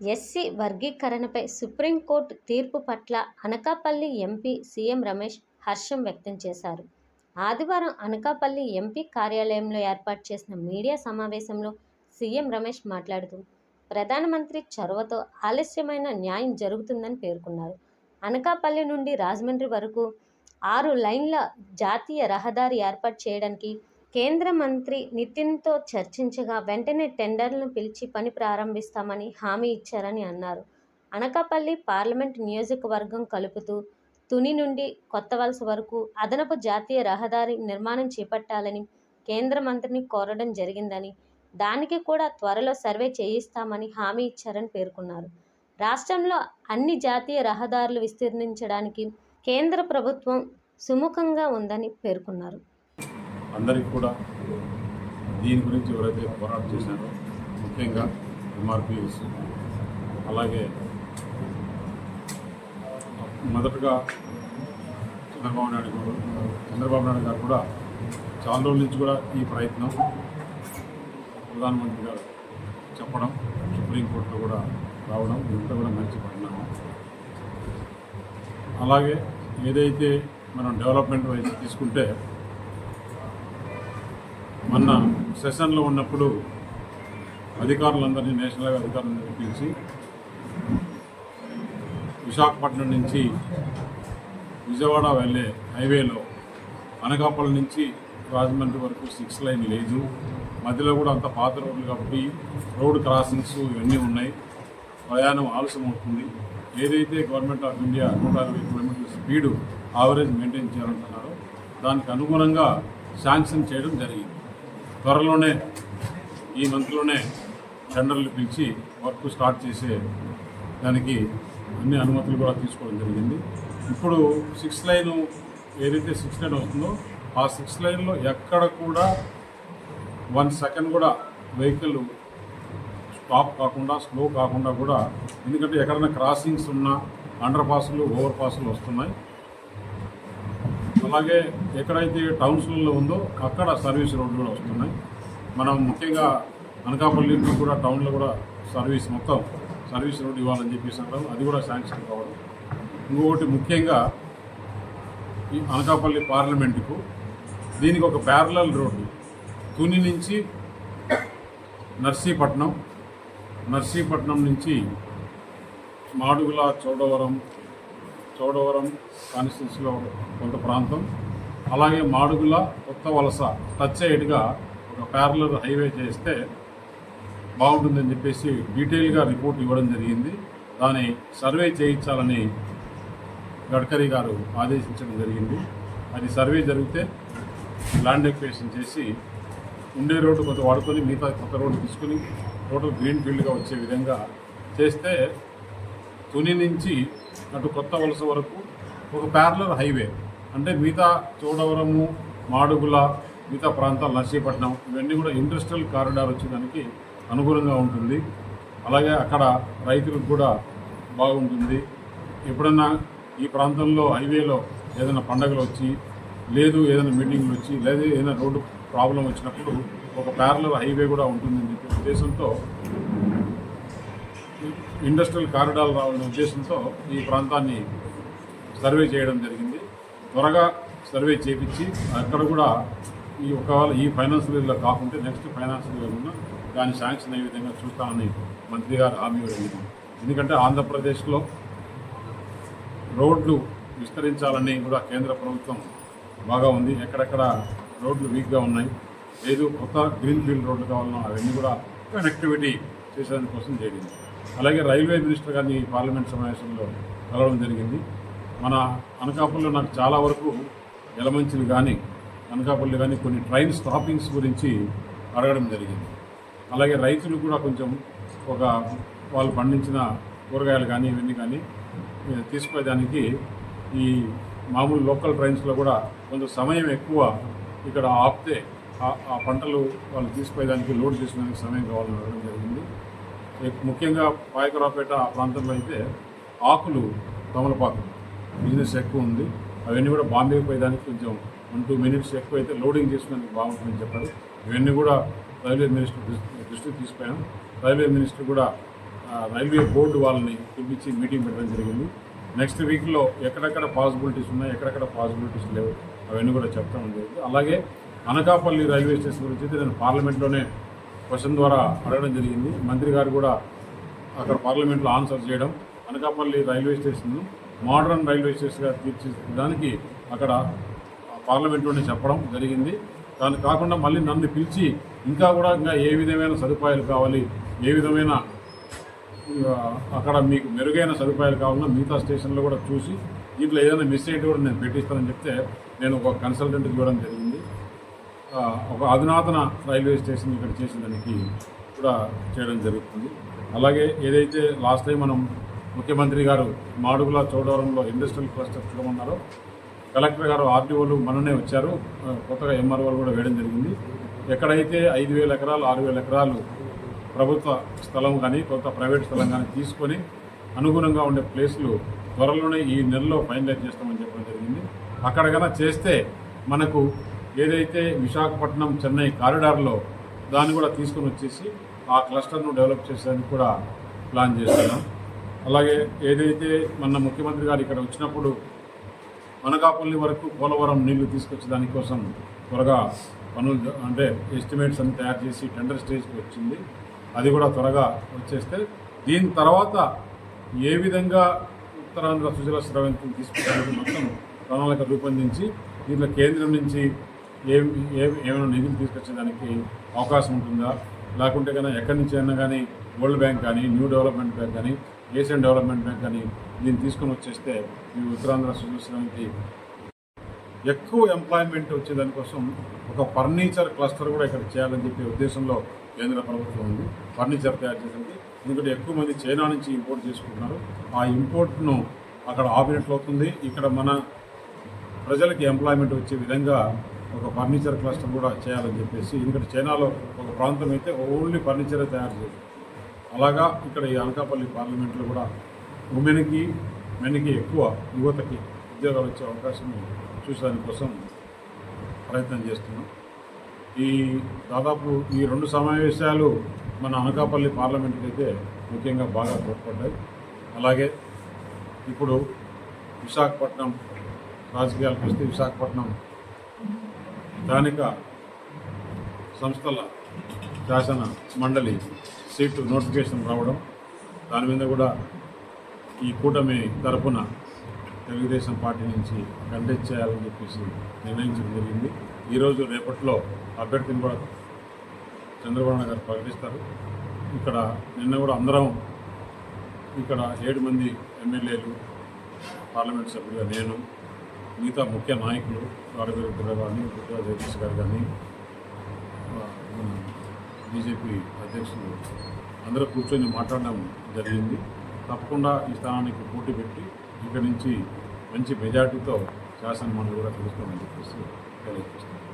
SC వర్గీకరణపై supreme court తీర్పు పట్ల Anakapalli MP CM Ramesh హర్షం వ్యక్తం చేశారు. ఆదివారం అనకాపల్లి ఎంపీ కార్యాలయంలో ఏర్పాటు చేసిన మీడియా సమావేశంలో సీఎం రమేష్ మాట్లాడుతూ ప్రధానమంత్రి చొరవతో ఆలస్యమైన న్యాయం జరుగుతుందని పేర్కొన్నారు. అనకాపల్లి నుండి రాజమండ్రి వరకు ఆరు లైన్ల జాతీయ రహదారి ఏర్పాటు చేయడానికి కేంద్ర మంత్రి నితిన్తో చర్చించగా వెంటనే టెండర్లను పిలిచి పని ప్రారంభిస్తామని హామీ ఇచ్చారని అన్నారు. అనకాపల్లి పార్లమెంట్ నియోజకవర్గం కలుపుతూ తుని నుండి కొత్త వలస వరకు అదనపు జాతీయ రహదారి నిర్మాణం చేపట్టాలని కేంద్ర మంత్రిని కోరడం జరిగిందని దానికి కూడా త్వరలో సర్వే చేయిస్తామని హామీ ఇచ్చారని పేర్కొన్నారు. రాష్ట్రంలో అన్ని జాతీయ రహదారులు విస్తరించడానికి కేంద్ర ప్రభుత్వం సుముఖంగా ఉందని పేర్కొన్నారు. అందరికీ కూడా దీని గురించి ఎవరైతే పోరాటం చేశారో ముఖ్యంగా ఎంఆర్పిఎస్ అలాగే మొదటగా చంద్రబాబు నాయుడు గారు చంద్రబాబు నాయుడు గారు కూడా చాలా రోజుల నుంచి కూడా ఈ ప్రయత్నం ప్రధానమంత్రి గారు చెప్పడం సుప్రీంకోర్టులో కూడా రావడం ఇంత కూడా మంచి పరిణామం. అలాగే ఏదైతే మనం డెవలప్మెంట్ వైపు తీసుకుంటే మొన్న సెషన్లో ఉన్నప్పుడు అధికారులందరినీ నేషనల్ అధికారులందరినీ పిలిచి విశాఖపట్నం నుంచి విజయవాడ వెళ్ళే హైవేలో అనకాపల్లి నుంచి రాజమండ్రి వరకు సిక్స్ లైన్ లేదు. మధ్యలో కూడా అంత పాత రోడ్లు కాబట్టి రోడ్ క్రాసింగ్స్ ఇవన్నీ ఉన్నాయి. ప్రయాణం ఆలస్యం అవుతుంది ఏదైతే గవర్నమెంట్ ఆఫ్ ఇండియా నూట అరవై కిలోమీటర్ల స్పీడు ఆవరేజ్ మెయింటైన్ చేయాలంటున్నారో దానికి అనుగుణంగా శాంక్షన్ చేయడం జరిగింది. త్వరలోనే ఈ మంత్లోనే టెండర్లు పిలిచి వర్క్ స్టార్ట్ చేసే దానికి అన్ని అనుమతులు కూడా తీసుకోవడం జరిగింది. ఇప్పుడు సిక్స్ లైన్ ఏదైతే సిక్స్ లైన్ వస్తుందో ఆ సిక్స్ లైన్లో ఎక్కడ కూడా వన్ సెకండ్ కూడా వెహికల్ స్టాప్ కాకుండా స్లో కాకుండా కూడా ఎందుకంటే ఎక్కడైనా క్రాసింగ్స్ ఉన్నా అండర్ పాసులు ఓవర్ పాసులు వస్తున్నాయి. అలాగే ఎక్కడైతే టౌన్స్లలో ఉందో అక్కడ సర్వీస్ రోడ్లు కూడా వస్తున్నాయి. మనం ముఖ్యంగా అనకాపల్లి కూడా టౌన్లో కూడా సర్వీస్ మొత్తం సర్వీస్ రోడ్ ఇవ్వాలని చెప్పేసి అంటారు. అది కూడా శాంక్షన్ కావడం. ఇంకొకటి ముఖ్యంగా ఈ అనకాపల్లి పార్లమెంటుకు దీనికి ఒక ప్యారలల్ రోడ్డు. తుని నుంచి నర్సీపట్నం నర్సీపట్నం నుంచి మాడుగుల చౌడవరం చౌడవరం కాన్స్టిట్యూన్సీలో కొంత ప్రాంతం. అలాగే మాడుగుల కొత్త వలస టచ్ అయ్యేట్టుగా ఒక ప్యారలర్ హైవే చేస్తే బాగుంటుందని చెప్పేసి డీటెయిల్గా రిపోర్ట్ ఇవ్వడం జరిగింది. దాని సర్వే చేయించాలని గడ్కరీ గారు ఆదేశించడం జరిగింది. అది సర్వే జరిగితే ల్యాండ్ ఎక్వేషన్ చేసి ఉండే రోడ్డు కొంత వాడుకొని మిగతా కొత్త రోడ్డు తీసుకుని టోటల్ గ్రీన్ ఫీల్డ్గా వచ్చే విధంగా చేస్తే తుని నుంచి అటు కొత్త వలస వరకు ఒక ప్యారలర్ హైవే అంటే మిగతా చోడవరము మాడుగుల మిగతా ప్రాంతాలు నర్సీపట్నం ఇవన్నీ కూడా ఇండస్ట్రియల్ కారిడార్ వచ్చేదానికి అనుకూలంగా ఉంటుంది. అలాగే అక్కడ రైతులకు కూడా బాగుంటుంది. ఎప్పుడన్నా ఈ ప్రాంతంలో హైవేలో ఏదైనా పండగలు వచ్చి లేదు ఏదైనా మీటింగ్లు వచ్చి లేదా ఏదైనా రోడ్డు ప్రాబ్లం వచ్చినప్పుడు ఒక ప్యారల హైవే కూడా ఉంటుందని చెప్పే ఉద్దేశంతో ఇండస్ట్రియల్ కారిడార్ రావాలనే ఉద్దేశంతో ఈ ప్రాంతాన్ని సర్వే చేయడం జరిగింది. త్వరగా సర్వే చేపించి అక్కడ కూడా ఈ ఒకవేళ ఈ ఫైనాన్షియల్ ఇయర్లో కాకుంటే నెక్స్ట్ ఫైనాన్షియల్ ఇయర్ ఉన్న దాన్ని శాంక్షన్ అయ్యే విధంగా చూస్తామని మంత్రి గారు హామీ ఇవ్వడం. ఎందుకంటే ఆంధ్రప్రదేశ్లో రోడ్లు విస్తరించాలని కూడా కేంద్ర ప్రభుత్వం బాగా ఉంది. ఎక్కడెక్కడ రోడ్లు వీక్గా ఉన్నాయి లేదు కొత్త గ్రీన్ ఫీల్డ్ రోడ్లు కావాలన్నా అవన్నీ కూడా కనెక్టివిటీ చేసేదానికోసం జరిగింది అలాగే రైల్వే మినిస్టర్ గారిని ఈ పార్లమెంట్ సమావేశంలో కలవడం జరిగింది. మన అనకాపల్లిలో నాకు చాలా వరకు ఎలమంచిలు కానీ అనకాపల్లి కానీ కొన్ని ట్రైన్ స్టాపింగ్స్ గురించి అడగడం జరిగింది. అలాగే రైతులు కూడా కొంచెం ఒక వాళ్ళు పండించిన కూరగాయలు కానీ ఇవన్నీ కానీ తీసుకుపోయేదానికి ఈ మామూలు లోకల్ ట్రైన్స్లో కూడా కొంత సమయం ఎక్కువ ఇక్కడ ఆపితే ఆ- పంటలు వాళ్ళు తీసుకుపోయేదానికి లోడ్ చేసుకోవడానికి సమయం కావాలని అడగడం జరిగింది. ముఖ్యంగా పాయకరావుపేట ఆ ప్రాంతంలో అయితే ఆకులు తమలపాకు బిజినెస్ ఎక్కువ ఉంది. అవన్నీ కూడా బాంబే పోయేదానికి కొంచెం వన్ టూ మినిట్స్ ఎక్కువ అయితే లోడింగ్ చేసుకునేందుకు బాగుంటుందని చెప్పారు. ఇవన్నీ కూడా రైల్వే మినిస్టర్ దృష్టి- దృష్టికి తీసుకుపోయాం రైల్వే మినిస్టర్ కూడా రైల్వే బోర్డు వాళ్ళని పిలిపించి మీటింగ్ పెట్టడం జరిగింది. నెక్స్ట్ వీక్లో ఎక్కడెక్కడ పాసిబిలిటీస్ ఉన్నాయి ఎక్కడెక్కడ పాసిబిలిటీస్ లేవు అవన్నీ కూడా చెప్తాం జరిగింది అలాగే అనకాపల్లి రైల్వే స్టేషన్ గురించి అయితే నేను పార్లమెంట్లోనే క్వశ్చన్ ద్వారా అడగడం జరిగింది. మంత్రి గారు కూడా అక్కడ పార్లమెంట్లో ఆన్సర్ చేయడం. Anakapalli railway station modern railway స్టేషన్గా తీర్చిదానికి అక్కడ పార్లమెంట్లోనే చెప్పడం జరిగింది. దాని కాకుండా మళ్ళీ నన్ను పిలిచి ఇంకా కూడా ఇంకా ఏ విధమైన సదుపాయాలు కావాలి ఏ విధమైన అక్కడ మీకు మెరుగైన సదుపాయాలు కావాలన్నా మిగతా స్టేషన్లో కూడా చూసి దీంట్లో ఏదైనా మిస్ అయితే కూడా నేను పెట్టిస్తానని చెప్తే నేను ఒక కన్సల్టెంట్ ఇవ్వడం జరిగింది. ఒక అధునాతన రైల్వే స్టేషన్ ఇక్కడ చేసిన దానికి కూడా చేయడం జరుగుతుంది. అలాగే ఏదైతే లాస్ట్ టైం మనం ముఖ్యమంత్రి గారు మాడుగుల చౌడవరంలో ఇండస్ట్రియల్ క్లస్టర్ చూడమన్నారో కలెక్టర్ గారు ఆర్టీఓలు మననే వచ్చారు. కొత్తగా ఎంఆర్ఓలు కూడా వేయడం జరిగింది. ఎక్కడైతే ఐదు వేల ఎకరాలు ఆరు వేల ఎకరాలు ప్రభుత్వ స్థలం కానీ కొంత ప్రైవేట్ స్థలం కానీ తీసుకొని అనుగుణంగా ఉండే ప్లేస్లు త్వరలోనే ఈ నెలలో ఫైనలైజ్ చేస్తామని చెప్పడం జరిగింది. అక్కడ కన్నా చేస్తే మనకు ఏదైతే విశాఖపట్నం చెన్నై కారిడార్లో దాన్ని కూడా తీసుకొని వచ్చేసి ఆ క్లస్టర్ను డెవలప్ చేసేందుకు కూడా ప్లాన్ చేస్తున్నాం. అలాగే ఏదైతే మన ముఖ్యమంత్రి గారు ఇక్కడ వచ్చినప్పుడు అనకాపల్లి వరకు పోలవరం నీళ్ళు తీసుకొచ్చే దానికోసం త్వరగా పనులు అంటే ఎస్టిమేట్స్ అన్ని తయారు చేసి టెండర్ స్టేజ్కి వచ్చింది. అది కూడా త్వరగా వచ్చేస్తే దీని తర్వాత ఏ విధంగా ఉత్తరాంధ్ర సుజల స్రవంతిని తీసుకొచ్చేందుకు మొత్తం ప్రణాళిక రూపొందించి దీంట్లో కేంద్రం నుంచి ఏ ఏ ఏమైనా నిధులు తీసుకొచ్చేదానికి అవకాశం ఉంటుందా? లేకుంటే కన్నా ఎక్కడి నుంచి అయినా కానీ వరల్డ్ బ్యాంక్ కానీ న్యూ డెవలప్మెంట్ బ్యాంక్ కానీ ఏషియన్ డెవలప్మెంట్ బ్యాంక్ కానీ దీన్ని తీసుకొని వచ్చేస్తే ఈ ఉత్తరాంధ్ర సుజల స్రవంతి ఎక్కువ ఎంప్లాయ్మెంట్ వచ్చేదానికోసం ఒక ఫర్నిచర్ క్లస్టర్ కూడా ఇక్కడ చేయాలని చెప్పే ఉద్దేశంలో కేంద్ర ప్రభుత్వం ఉంది. ఫర్నిచర్ తయారు చేసేది ఎందుకంటే ఎక్కువ మంది చైనా నుంచి ఇంపోర్ట్ చేసుకుంటున్నారు. ఆ ఇంపోర్ట్ను అక్కడ ఆపినట్లు అవుతుంది. ఇక్కడ మన ప్రజలకి ఎంప్లాయ్మెంట్ వచ్చే విధంగా ఒక ఫర్నిచర్ క్లస్టర్ కూడా చేయాలని చెప్పేసి ఎందుకంటే చైనాలో ఒక ప్రాంతం అయితే ఓన్లీ ఫర్నిచరే తయారు చేయాలి. అలాగా ఇక్కడ ఈ అనకాపల్లి పార్లమెంట్లో కూడా ఉమెన్కి మెన్కి ఎక్కువ యువతకి ఉద్యోగాలు వచ్చే అవకాశం చూసేదాని కోసం ప్రయత్నం చేస్తున్నాం. ఈ దాదాపు ఈ రెండు సమావేశాలు మన అనకాపల్లి పార్లమెంట్కి అయితే ముఖ్యంగా బాగా తోడ్పడ్డాయి. అలాగే ఇప్పుడు విశాఖపట్నం రాజకీయాలకు వస్తే విశాఖపట్నం స్థానిక సంస్థల శాసన మండలి సీటు నోటిఫికేషన్ రావడం దాని మీద కూడా ఈ కూటమి తరఫున తెలుగుదేశం పార్టీ నుంచి కంటెస్ట్ చేయాలని చెప్పేసి నిర్ణయించడం జరిగింది. ఈరోజు రేపట్లో అభ్యర్థిని కూడా చంద్రబాబు గారు ప్రకటిస్తారు. ఇక్కడ నిన్న కూడా అందరం ఇక్కడ ఏడు మంది ఎమ్మెల్యేలు పార్లమెంట్ సభ్యులుగా నేను మిగతా ముఖ్య నాయకులు గారు కానీ గుర్తుగా జగదీష్ గారు కానీ బీజేపీ అధ్యక్షులు అందరూ కూర్చొని మాట్లాడడం జరిగింది. తప్పకుండా ఈ స్థానానికి పోటీ పెట్టి ఇక్కడి నుంచి మంచి మెజార్టీతో శాసనమండలి కూడా తెలుస్తామని చెప్పేసి తెలియజేస్తాను